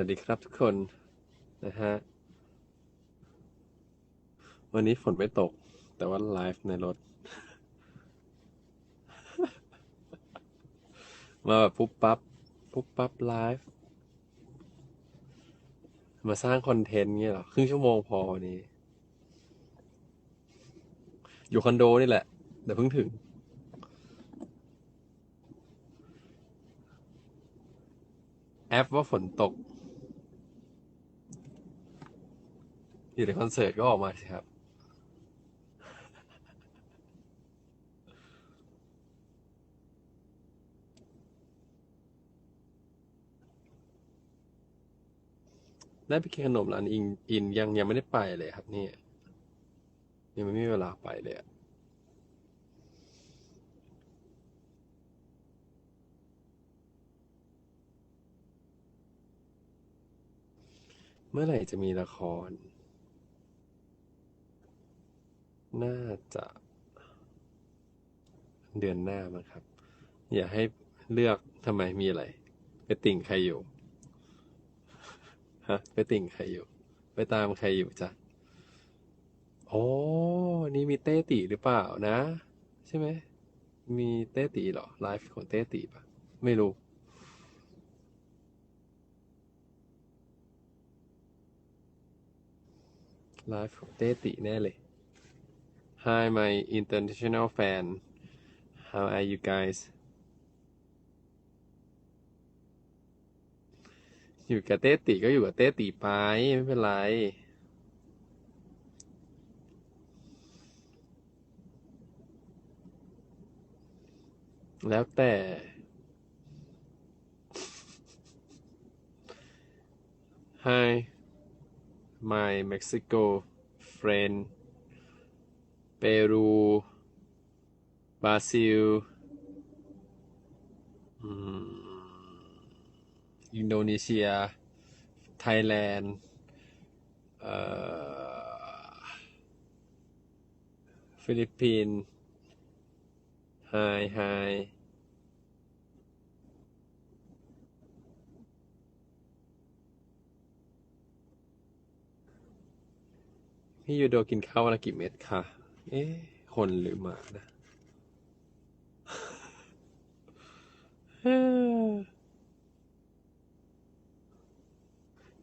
วัสดีครับทุกคนนะฮะ วันนี้ฝนไม่ตก แต่ว่าไลฟ์ในรถ มาแบบปุ๊บปั๊บปุ๊บปั๊บไลฟ์มาสร้างคอนเทนต์เงี้ยหรอ ครึ่งชั่วโมงพอวันนี้ อยู่คอนโดนี่แหละ แต่เพิ่งถึงแอปว่าฝนตก อยู่ในคอนเสิร์ตก็ออกมาสิครับ ได้ไปกินขนมร้านอินอินยังยังไม่ได้ไปเลยครับนี่ยยังไม่มีเวลาไปเลยอะเมื่อไหร่จะมีละคร น่าจะเดือนหน้ามั้งครับ อย่าให้เลือกทำไมมีอะไร ไปติ่งใครอยู่ ฮะ ไปติ่งใครอยู่ ไปตามใครอยู่จ๊ะโอ้นี่มีเต้ตีหรือเปล่านะ ใช่ไหม มีเต้ตีเหรอ ไลฟ์ของเต้ตีปะไม่รู้ ไลฟ์ของเต้ตีแน่เลย Hi my international fan how are you guys อยู่กับเต้ตีก็อยู่กับเต้ตีไป ไม่เป็นไร แล้วแต่ Hi my Mexico friend ปรูบราซิลอินโดนีเซีย ไทยแลนด์เอ่อฟิลิปปินส์ไฮไฮพี่ยูโดกินข้าววันละกี่เม็ดคะ เอ๊ะ คนหรือหมานะ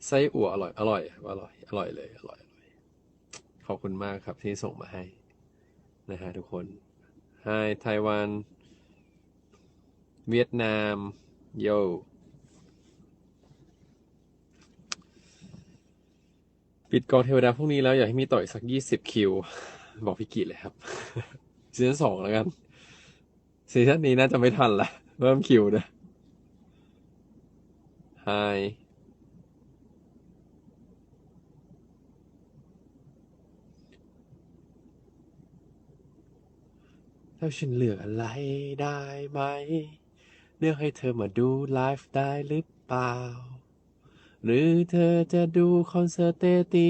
ไส้อั่วอร่อย อร่อย อร่อย อร่อยเลย อร่อย อร่อย ขอบคุณมากครับที่ส่งมาให้ นะฮะทุกคน Hi ไต้หวัน เวียดนาม โย ปิดกองเทวดาพรุ่งนี้แล้วอยากให้มีต่ออีกสักยี่สิบคิว บอกพี่กิเลยครับซีซั่นสองแล้วกันซีซั่นนี้น่าจะไม่ทันละเริ่มคิวนะ Hi แล้วฉันเลือกอะไรได้ไหม เลือกให้เธอมาดูไลฟ์ได้หรือเปล่า หรือเธอจะดูคอนเสิร์ตเตตี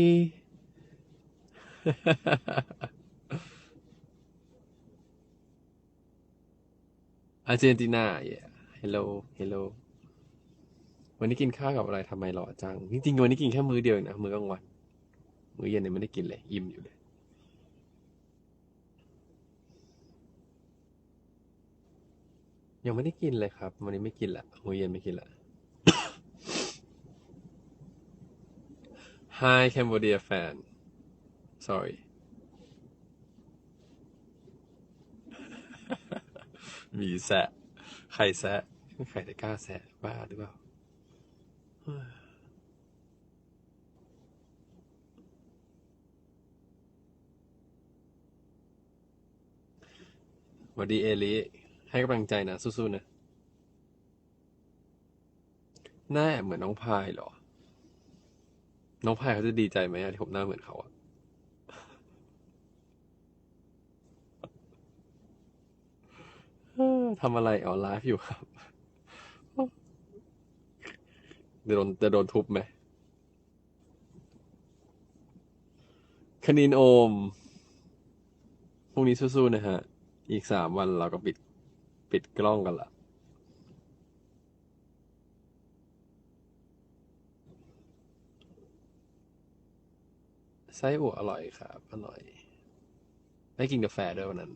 อาร์เจนตินา yeah hello hello วันนี้กินข้าวกับอะไรทำไมหล่อจัง จริงๆวันนี้กินแค่มื้อเดียวเองนะมื้อกลางวัน มื้อเย็นเนี่ยไม่ได้กินเลย อิ่มอยู่เลยยังไม่ได้กินเลยครับ วันนี้ไม่กินละมื้อเย็นไม่กินละ Hi Cambodia fan sorry มีแซะ ใครแซะใครจะกล้าแซะบ้าหรือเปล่าสวัสดีเอลิให้กำลังใจนะ สู้ๆนะหน้าเหมือนน้องพายเหรอ น้องพายเขาจะดีใจไหมที่ผมหน้าเหมือนเขาอะ ทำอะไรออนไลฟ์อยู่ครับจะโดนจะโดนทุบไหมคณินโอม พรุ่งนี้สู้ๆนะฮะ อีกสามวันเราก็ปิด ปิดกล้องกันละไส้อั่วอร่อยครับ อร่อย ได้กินกาแฟด้วยวันนั้น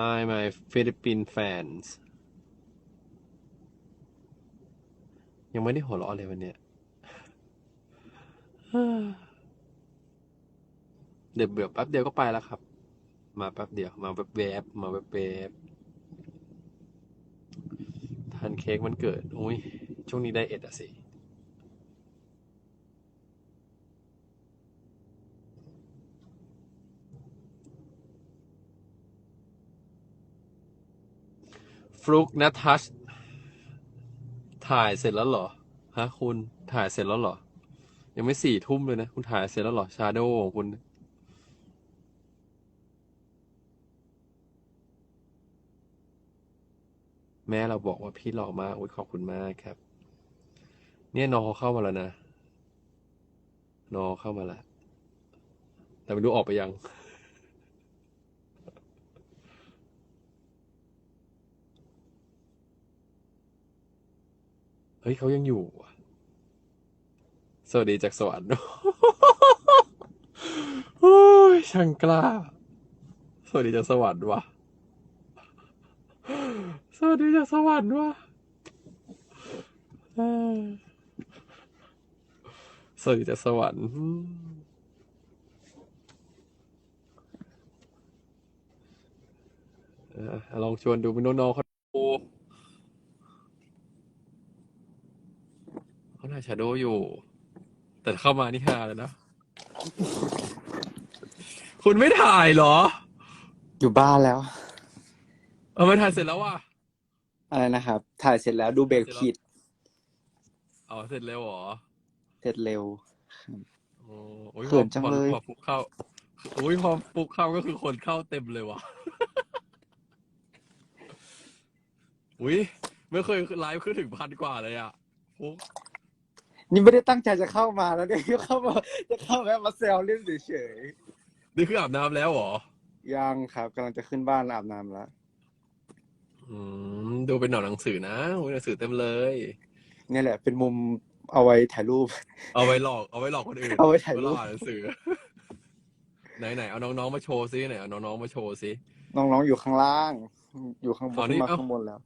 Hi my Philippine fans ยังไม่ได้หัวเราะเลยวันเนี้ย เดี๋ยวเบื่อแป๊บเดียวก็ไปแล้วครับ มาแป๊บเดียว มาแบบแวบมาแบบแวบทานเค้กมันเกิด อุ้ยช่วงนี้ไดเอทอะสิ ฟลุกนะทัชถ่ายเสร็จแล้วเหรอฮะคุณถ่ายเสร็จแล้วเหรอ ยังไม่สี่ทุ่มเลยนะ คุณถ่ายเสร็จแล้วเหรอชาโดว์ของคุณแม่เราบอกว่าพี่หล่อมากอุ้ยขอบคุณมากครับ เนี่ยน้องเขาเข้ามาแล้วนะน้องเข้ามาแล้ว แต่ไม่รู้ออกไปยัง เฮ้ยเขายังอยู่ว่ะสวัสดีจากสวรรค์โอ้ยช่างกล้า สวัสดีจากสวรรค์วะสวัสดีจากสวรรค์วะสวัสดีจากสวรรค์ลองชวนดูเป็นน้องๆเขา เขาถ่ายชาโดว์อยู่ แต่เข้ามานี่ฮาเลยนะ คุณไม่ถ่ายเหรอ อยู่บ้านแล้ว เออไม่ถ่ายเสร็จแล้วว่ะ อะไรนะครับ ถ่ายเสร็จแล้วดูเบรกผิดอ๋อเสร็จเร็วเหรอเสร็จเร็ว โอ้โอ้ยเขินจังพอเลย พอฟุกเข้าอุ้ยพอฟุกเข้าก็คือคนเข้าเต็มเลยว่ะ อุ้ยไม่เคยไลฟ์ขึ้นถึงพันกว่าเลยอะฟุก นี่ไม่ได้ตั้งใจจะเข้ามาแล้วเนี่ยเข้ามาจะเข้าแวะมาแซวเล่นเฉยนี่คืออาบน้ำแล้วเหรอ ๆยังครับกำลังจะขึ้นบ้านอาบน้ำแล้วอืม ดูเป็นหนังหนังสือนะโอ้ยหนังสือเต็มเลย เนี่ยแหละ เป็นมุมเอาไว้ถ่ายรูป เอาไว้หลอก เอาไว้หลอกคนอื่นเอาไว้ถ่ายรูป เวลอ่านหนังสือ ไหนไหนเอาน้องๆมาโชว์ซิไหนเอาน้องๆมาโชว์ซิ น้องๆอยู่ข้างล่าง อยู่ข้างบอ๋นอนี่ขึ้นมาเอ้า ข้างบนแล้ว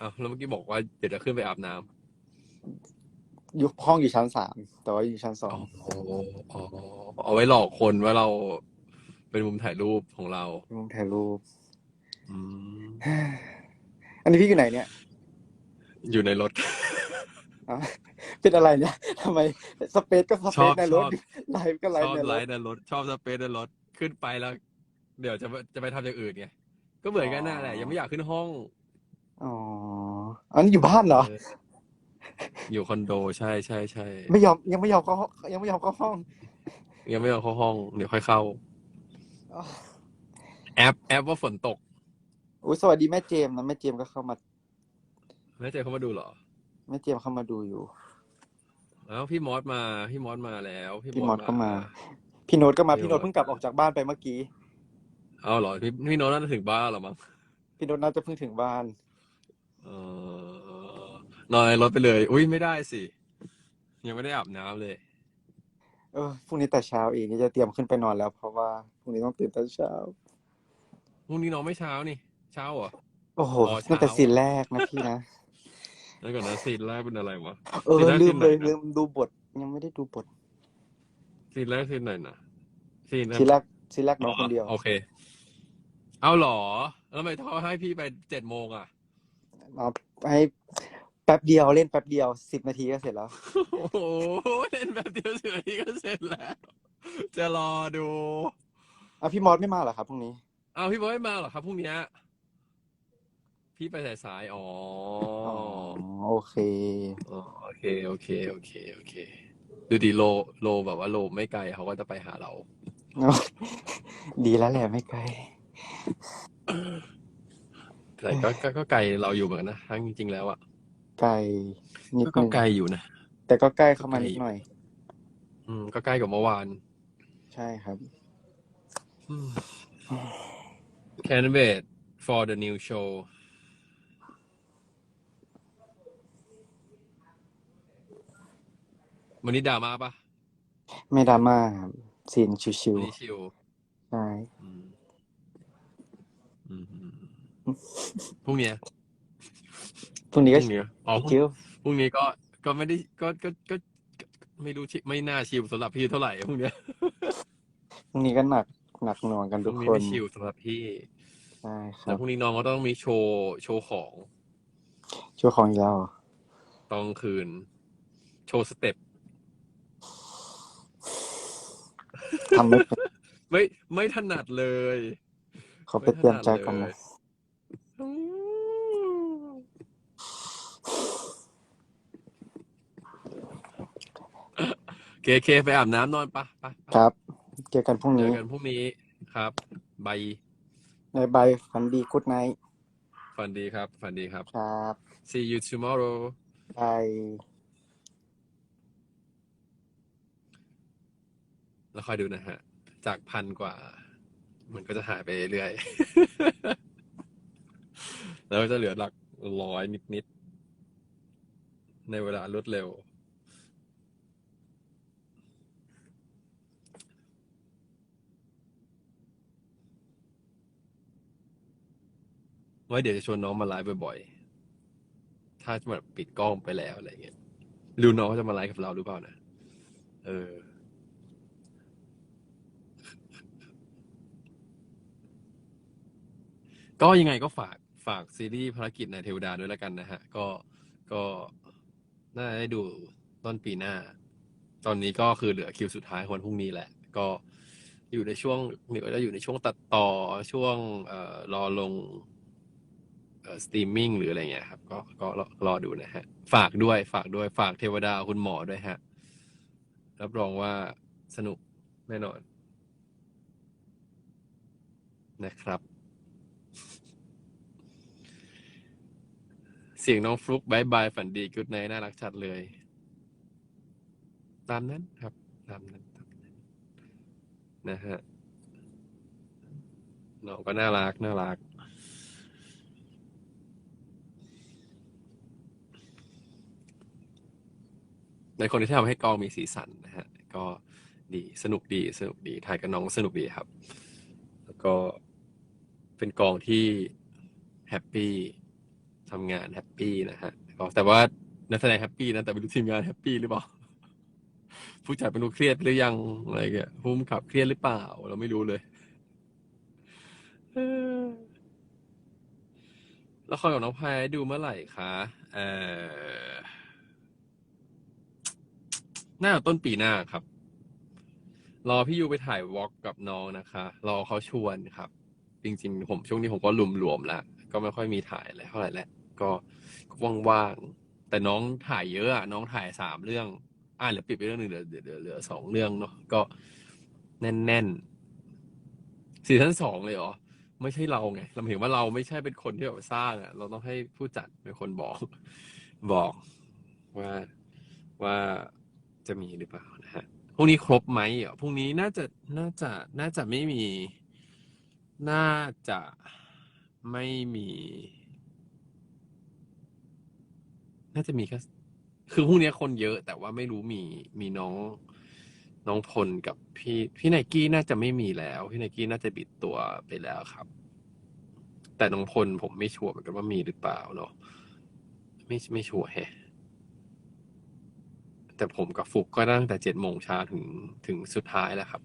อ้าวแล้วเมื่อกี้บอกว่าเดี๋ยวจะขึ้นไปอาบน้ำ อยู่ห้องอยู่ชั้นสามแต่ว่าอยู่ชั้นสออ๋งออ๋อเอาไว้หลอกคนว่าเราเป็นมุมถ่ายรูปของเรามุมถ่ายรูป อืมอันนี้พี่อยู่ไหนเนี่ย อยู่ในรถอ๋อเป็นอะไรเนี่ยทำไมสเปซก็สชเปอซบในชรอถบไลฟ์ก็ไลชฟ์อบในรไลถฟ์ในรถ ชอบสเปซในรถขึ้นไปแล้ว เดี๋ยวจะจะไปทำอย่างอื่นไงก็เหมือนกันน่ะแหละยังไม่อยากขึ้นห้องอ๋ออันนี้อยู่บ้านเหรอเอออยู่คอนโดใช่ใช่ใช่ไม่ยอมยังไม่ยอมเข้าห้องยังไม่ยอมเข้าห้องยังไม่ยอมเข้าห้องเดี๋ยวค่อยเข้า อ๋อแอปแอปว่าฝนตกอุ้ยสวัสดีแม่เจมส์นะแม่เจมส์ก็เข้ามาแม่เจเขามาดูเหรอแม่เจมส์เข้ามาดูอยู่อ้าวพี่มอสมาพี่มอสมาแล้วพี่มอสก็มา พี่โน้ตก็มาพี่พี่โน้โน้ตตเพิ่งกลับออกจากบ้านไปเมื่อกี้เอาเหรอพี่พี่โน้ตน่าจะถึงบ้านเหรอมั้งพี่โน้ตน่าจะเพิ่งถึงบ้าน เออ นอนในรถไปเลย อุ้ยไม่ได้สิ ยังไม่ได้อาบน้ำเลย เออพรุ่งนี้แต่เช้าอีกนี่จะเตรียมขึ้นไปนอนแล้ว เพราะว่าพรุ่งนี้ต้องตื่นแต่เช้า พรุ่งนี้น้องไม่เช้านี่ เช้าเหรอ โอ้โหอ๋อเช้า ตั้งแต่ซีนแรกนะพี่นะแล้วก่อนนะซีนแรกเป็นอะไรวะ เออซีนแรกลืซีมนไหนเลยนะ ลืมดูบท ยังไม่ได้ดูบทซีนแรกซีนไหนนะซีนซีนแรกซีนแรกน้องคนเดียว โอเค เอาเหรอ แล้วทำไมเขาให้พี่ไปเจ็ดโมงอะ เอาให้ แป๊บเดียวเล่นแป๊บเดียวสิบนาทีก็เสร็จแล้ว โอ้โหเล่นแบบเดียวสิบนาทีก็เสร็จแล้ว จะรอดูอะพี่มอสไม่มาเหรอครับพรุ่งนี้ เอาพี่บอยไม่มาเหรอครับพรุ่งเนี้ยพี่ไปสายสายๆอ๋ออ๋ออโอเค อ๋อโอเคโอเคโอเคโอเค ดูดีโลโลแบบว่าโลไม่ไกลเขาก็จะไปหาเรา ดีแล้วแหละไม่ไกล แต่ก็ก็ก็ไกลเราอยู่เหมือนกันนะทั้งจริงๆแล้วอะ ไกลนิดก็นึงไกลอยู่นะ แต่ก็ใกล้เข้ามาก็ไกลนิดหน่อย อืม ก็ใกล้กับเมื่อวานใช่ครับ Candidate for the new show วันนี้ดราม่าปะไม่ดราม่าครับซีนชิววันนี้ชิลๆใช่ อืมอืมอืมพรุ่งเนี้ย พรุ่งนี้พก็รุ่งเนี้ยอ๋อพรุ่งชิวพรุ่งนี้ก็ก็ไม่ได้ก็ก็ก็ก็ไม่รู้ชิไม่น่าชิลสำหรับพี่เท่าไหร่พรุ่งเนี้ยพรุ่งนี้ก็หนักหนักหน่วงกันพทุรุ่กงนี้คนไม่ชิลสำหรับพี่ใช่คแต่รับพรุ่งนี้น้องก็ต้องมีโชว์โชว์ของช่วยของอีกแล้วเหรอตอนคืน โชว์สเต็ปทำไม่เป็นไม่ไม่ถนัดเลยเขาไปเตรียมใจกันไม่ถนันะดเลย เคเคไปอาบน้ำนอนปะปะปะครับ เจอกันพรุ่งเจนี้อกันพรุ่งนี้ครับบายในบายฝันดีกุดไนท์ฝันดีครับฝันดีครับ ครับ see you tomorrow บาย แล้วคอยดูนะฮะ จากพันกว่า มันก็จะหายไปเรื่อยๆแล้วก็จะเหลือหลักร้อยนิด ๆ ในเวลารวดเร็ว ไว้เดี๋ยวจะชวนน้องมาไลฟ์บ่อยๆ ถ้าแบบปิดกล้องไปแล้วอะไรเงี้ยดูน้องเขาจะมาไลฟ์กับเราหรือเปล่านะ เออ ก็ยังไงก็ฝากฝากซีรีส์ภารกิจในเทวดาด้วยแล้วกันนะฮะ ก็ก็น่าได้ดูต้นปีหน้า ตอนนี้ก็คือเหลือคิวสุดท้ายวันพรุ่งนี้แหละ ก็อยู่ในช่วงเดี๋ยวจะอยู่ในช่วงตัดต่อช่วงเอ่อรอลง สตรีมมิ่งหรืออะไรเงี้ยครับ ก็ก็รอดูนะฮะ ฝากด้วยฝากด้วยฝากเทวดาคุณหมอด้วยฮะ รับรองว่าสนุกแน่นอน นะครับ เสียงน้องฟลุกบายบายฝันดีกุดไนน่ารักชัดเลย ตามนั้นครับ ตามนั้นตามนั้น นะฮะน้องก็น่ารักน่ารัก ในคนที่ทำให้กองมีสีสันนะฮะก็ดีสนุกดีสนุกดีถ่ายกับน้องสนุกดีครับ แล้วก็เป็นกองที่แฮปปี้ทำงานแฮปปี้นะฮะก็แต่ว่านักแสดงแฮปปี้นะแต่ไม่รู้ทีมงานแฮปปี้หรือเปล่าผู้จัดเป็นรู้เครียดหรือยังอะไรเงี้ยผู้กำกับเครียดหรือเปล่า เราไม่รู้เลยเออละครกับน้องพายดูเมื่อไหร่คะเออ น่าต้นปีหน้าครับ รอพี่ยูไปถ่ายวอล์กกับน้องนะคะ รอเขาชวนครับ จริงๆ ผมช่วงนี้ผมก็หลวมแล้วก็ไม่ค่อยมีถ่ายอะไรเท่าไหร่แล้วก็ว่างๆแต่น้องถ่ายเยอะอะน้องถ่ายสามเรื่องอ่าเหลือปิดไปเรื่องหนึ่งเหลือเหลือเหลือเหลือสองเรื่องเนาะก็แน่นๆซีซั่นสองเลยเหรอไม่ใช่เราไงเราเห็นว่าเราไม่ใช่เป็นคนที่แบบสร้างอะเราต้องให้ผู้จัดเป็นคนบอกบอกว่าว่า จะมีหรือเปล่านะฮะพรุ่งนี้ครบไหมอะพรุ่งนี้น่าจะน่าจะน่าจะไม่มี น่าจะไม่มี น่าจะมีแค่คือพรุ่งนี้คนเยอะแต่ว่าไม่รู้มีมีน้องน้องพลกับพี่พี่ไนกี้น่าจะไม่มีแล้ว พี่ไนกี้น่าจะบิดตัวไปแล้วครับ แต่น้องพลผมไม่ชัวร์เหมือนกันว่ามีหรือเปล่าเนาะไม่ไม่ชัวร์แฮะ แต่ผมกับฟุกก็ตั้งแต่เจ็ดโมงเช้าถึงถึงสุดท้ายแล้วครับ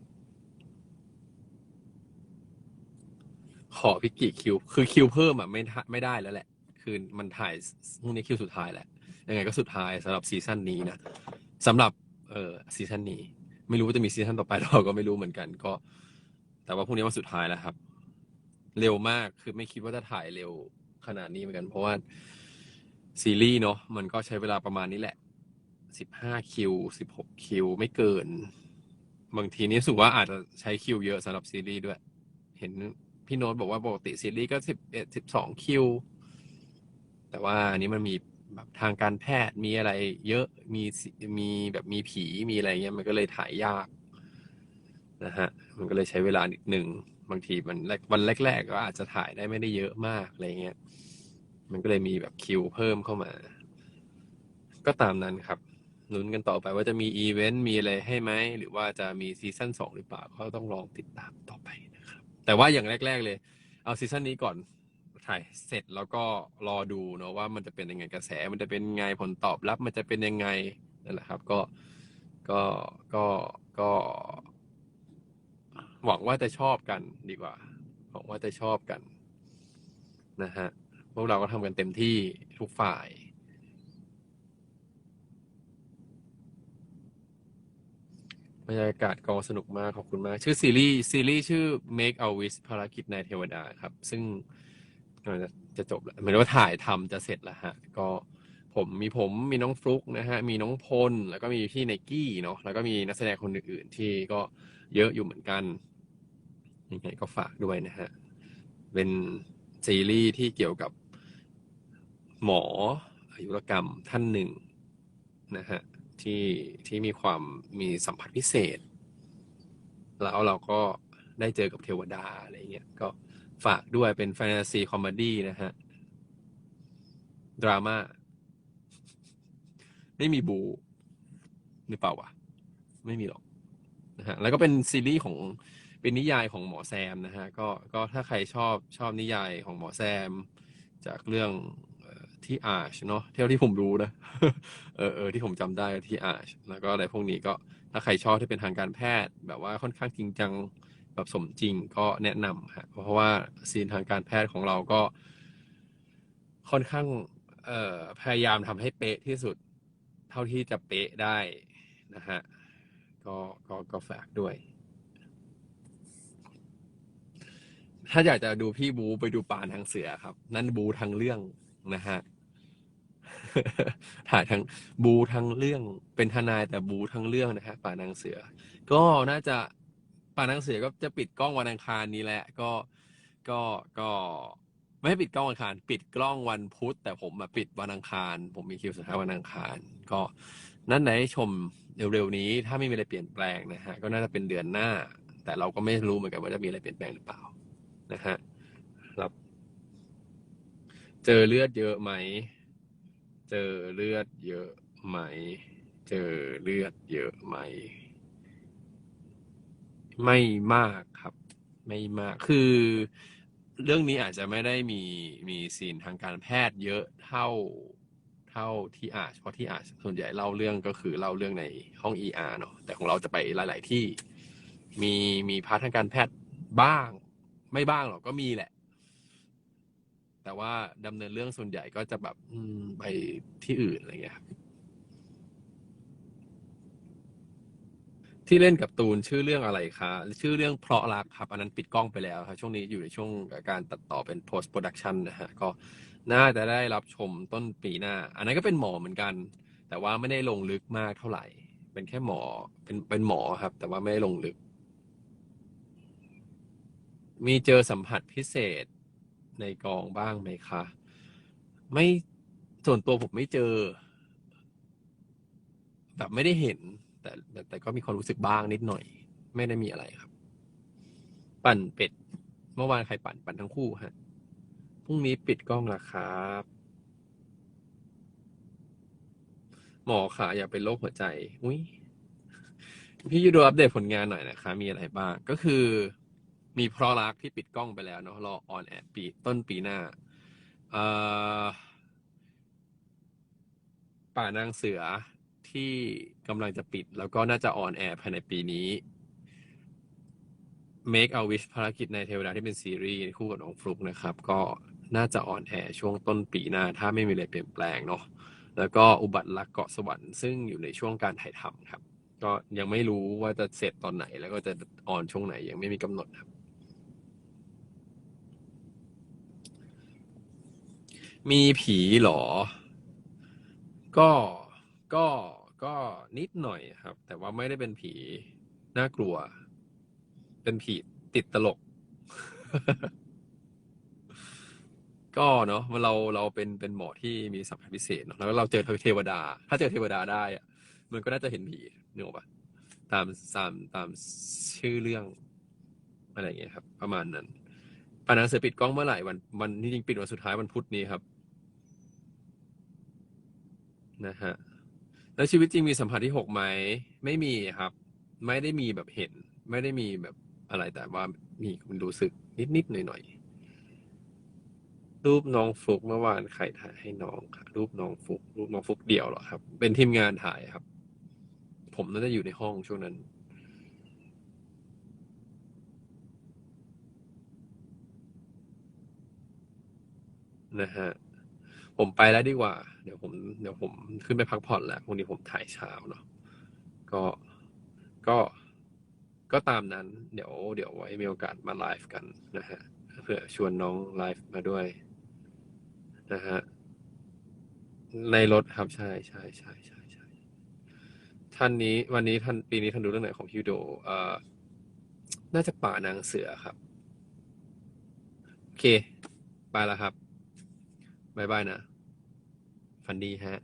ขอพี่กี่คิว คือคิวเพิ่มอะไม่ได้ไม่ได้แล้วแหละ คือมันถ่ายพรุ่งนี้คิวสุดท้ายแหละ ยังไงก็สุดท้ายสำหรับซีซั่นนี้นะสำหรับเออซีซั่นนี้ ไม่รู้ว่าจะมีซีซั่นต่อไปหรอเปล่าก็ไม่รู้เหมือนกัน ก็ แต่ว่าพรุ่งนี้วันสุดท้ายแล้วครับ เร็วมากคือไม่คิดว่าจะถ่ายเร็วขนาดนี้เหมือนกัน เพราะว่าซีรีส์เนาะมันก็ใช้เวลาประมาณนี้แหละ สิบห้าคิวสิบหกคิวไม่เกิน บางทีนี่สึกว่าอาจจะใช้คิวเยอะสำหรับซีรีส์ด้วย เห็นพี่โน้ตบอกว่าปกติซีรีส์ก็สิบเอ็ดสิบสองคิว แต่ว่าอันนี้มันมีแบบทางการแพทย์มีอะไร เยอะมีมีแบบมีผีมีอะไรเงี้ยมันก็เลยถ่ายยากนะฮะมันก็เลยใช้เวลานิดหนึ่งบางทีมันวันแรก ๆ ก็อาจจะถ่ายได้ไม่ได้เยอะมากอะไรเงี้ยมันก็เลยมีแบบคิวเพิ่มเข้ามา ก็ตามนั้นครับ ลุ้นกันต่อไปว่าจะมีอีเวนต์มีอะไรให้ไหม หรือว่าจะมีซีซั่นสองหรือเปล่า ก็ต้องลองติดตามต่อไปนะครับ แต่ว่าอย่างแรก ๆ เลย เอาซีซั่นนี้ก่อนถ่ายเสร็จแล้วก็รอดูเนาะว่ามันจะเป็นยังไงกระแส มันจะเป็นยังไงผลตอบรับ มันจะเป็นยังไงนั่นแหละครับ ก็ก็ก็ก็ หวังว่าจะชอบกันดีกว่าหวังว่าจะชอบกัน นะฮะพวกเราก็ทำกันเต็มที่ทุกฝ่าย บรรยากาศกองสนุกมากขอบคุณมาก ชื่อซีรีส์ซีรีส์ชื่อ Make a Wish ภารกิจนายเทวดาครับ ซึ่งกำลังจะจะจบแล้วเหมือนว่าถ่ายทำจะเสร็จแล้วฮะ ก็ผมมีผมมีน้องฟลุกนะฮะ มีน้องพล แล้วก็มีพี่ไนกี้เนาะแล้วก็มีนักแสดงคนอื่นๆ ที่ก็เยอะอยู่เหมือนกันยังไงก็ฝากด้วยนะฮะ เป็นซีรีส์ที่เกี่ยวกับหมออายุรกรรมท่านหนึ่งนะฮะ ที่ที่มีความมีสัมผัสพิเศษ แล้วเราก็ได้เจอกับเทวดาอะไรเงี้ยก็ฝากด้วยเป็นแฟนตาซีคอมเมดี้นะฮะ ดราม่า ไม่มีบูหรือเปล่าวะ ไม่มีหรอกนะฮะแล้วก็เป็นซีรีส์ของเป็นนิยายของหมอแซมนะฮะ ก็ก็ถ้าใครชอบชอบนิยายของหมอแซม จากเรื่อง ที่อาชเนาะเท่าที่ผมรู้นะเออเออที่ผมจำได้ที่อาชแล้วก็อะไรพวกนี้ก็ถ้าใครชอบที่เป็นทางการแพทย์ แบบว่าค่อนข้างจริงจังแบบสมจริงก็แนะนำฮะเพราะว่าซีนทางการแพทย์ของเราก็ ค่อนข้างเอ่อพยายามทำให้เป๊ะที่สุด เท่าที่จะเป๊ะได้นะฮะก็ก็ก็ฝากด้วย ถ้าอยากจะดูพี่บูไปดูป่านทางเสือครับ นั่นบูทางเรื่อง นะฮะ ถ่ายทางบูทางเรื่อง เป็นทนายแต่บูทางเรื่องนะฮะป่านางเสือ ก็น่าจะป่านางเสือก็จะปิดกล้องวันอังคารนี้แหละ ก็ก็ก็ไม่ให้ปิดกล้องวันอังคาร ปิดกล้องวันพุธ แต่ผมมาปิดวันอังคาร ผมมีคิวสุดท้ายวันอังคาร ก็นั่นไหนชมเร็วๆนี้ ถ้าไม่มีอะไรเปลี่ยนแปลงนะฮะ ก็น่าจะเป็นเดือนหน้า แต่เราก็ไม่รู้เหมือนกันว่าจะมีอะไรเปลี่ยนแปลงหรือเปล่านะฮะ เจอเลือดเยอะไหม เจอเลือดเยอะไหม เจอเลือดเยอะไหม ไม่มากครับ ไม่มาก คือ เรื่องนี้อาจจะไม่ได้มีมีซีนทางการแพทย์เยอะเท่าเท่าที่อาจเพราะที่อาจส่วนใหญ่เล่าเรื่องก็คือเล่าเรื่องในห้อง ER เนาะแต่ของเราจะไปหลาย ๆ ที่ มีมีพาร์ททางการแพทย์บ้าง ไม่บ้างหรอกก็มีแหละ แต่ว่าดำเนินเรื่องส่วนใหญ่ก็จะแบบอืมไปที่อื่นอะไรเงี้ยครับที่เล่นกับตูนชื่อเรื่องอะไรคะ ชื่อเรื่องเพราะรักครับ อันนั้นปิดกล้องไปแล้วครับ ช่วงนี้อยู่ในช่วงการตัดต่อเป็น post production นะฮะ ก็น่าจะได้รับชมต้นปีหน้า อันนั้นก็เป็นหมอเหมือนกัน แต่ว่าไม่ได้ลงลึกมากเท่าไหร่ เป็นแค่หมอ เป็นเป็นหมอครับ แต่ว่าไม่ได้ลงลึก มีเจอสัมผัสพิเศษ ในกองบ้างไหมคะ ไม่ส่วนตัวผมไม่เจอ แบบไม่ได้เห็น แต่แต่แต่ก็มีความรู้สึกบ้างนิดหน่อย ไม่ได้มีอะไรครับ ปั่นเป็ด เมื่อวานใครปั่นปั่นทั้งคู่ฮะพรุ่งนี้ปิดกล้องล้วครับ หมอขาอย่าเป็นโรคหัวใจ อุ้ยพี่ยูดูอัปเดตผลงานหน่อยนะคะ มีอะไรบ้าง ก็คือ มีเพราะรักที่ปิดกล้องไปแล้วเนาะรอออนแอร์ปีต้นปีหน้าป่านางเสือที่กำลังจะปิด แล้วก็น่าจะออนแอร์ภายในปีนี้ Make a Wish ภารกิจในเทวดาที่เป็นซีรีส์คู่กับน้องฟลุกนะครับ ก็น่าจะออนแอร์ช่วงต้นปีหน้า ถ้าไม่มีอะไรเปลี่ยนแปลงเนาะแล้วก็อุบัติรักเกาะสวรรค์ซึ่งอยู่ในช่วงการถ่ายทำครับ ก็ยังไม่รู้ว่าจะเสร็จตอนไหน แล้วก็จะออนช่วงไหนยังไม่มีกำหนดครับ มีผีหรอ ก็ ก็ ก็นิดหน่อยครับ แต่ว่าไม่ได้เป็นผีน่ากลัว เป็นผีติดตลก ก็เนาะเราเราเป็นเป็นหมอที่มีสัมผัสพิเศษเนาะแล้วเราเจอเทวดา ถ้าเจอเทวดาได้อะมันก็น่าจะเห็นผีนึกออกปะตามตามตามชื่อเรื่องอะไรอย่างเงี้ยครับ ประมาณนั้น ปานังเสือปิดกล้องเมื่อไหร่วันวันที่จริงปิดวันสุดท้ายวันพุธนี้ครับ นะฮะแล้วชีวิตจริงมีสัมผัสที่หกไหมไม่มีครับ ไม่ได้มีแบบเห็น ไม่ได้มีแบบอะไรแต่ว่ามีมันรู้สึกนิดๆหน่อยๆรูปน้องฟุกเมื่อวานใครถ่ายให้น้องค่ะรูปน้องฟุก รูปน้องฟุกเดี่ยวเหรอครับ เป็นทีมงานถ่ายครับ ผมน่าจะอยู่ในห้องช่วงนั้น นะฮะผมไปแล้วดีกว่า เดี๋ยวผมเดี๋ยวผมขึ้นไปพักผ่อนแล้วพรุ่งนี้ผมถ่ายเช้าเนาะก็ก็ก็ตามนั้น เดี๋ยว เดี๋ยวไว้มีโอกาสมาไลฟ์กันนะฮะเพื่อชวนน้องไลฟ์มาด้วยนะฮะในรถครับใช่ใช่ใช่ใช่ใช่ท่านนี้วันนี้ท่านปีนี้ท่านดูเรื่องไหนของฮิวโดเอ่อน่าจะป่านางเสือครับ โอเค ไปแล้วครับ บายบายนะ ฝันดีฮะ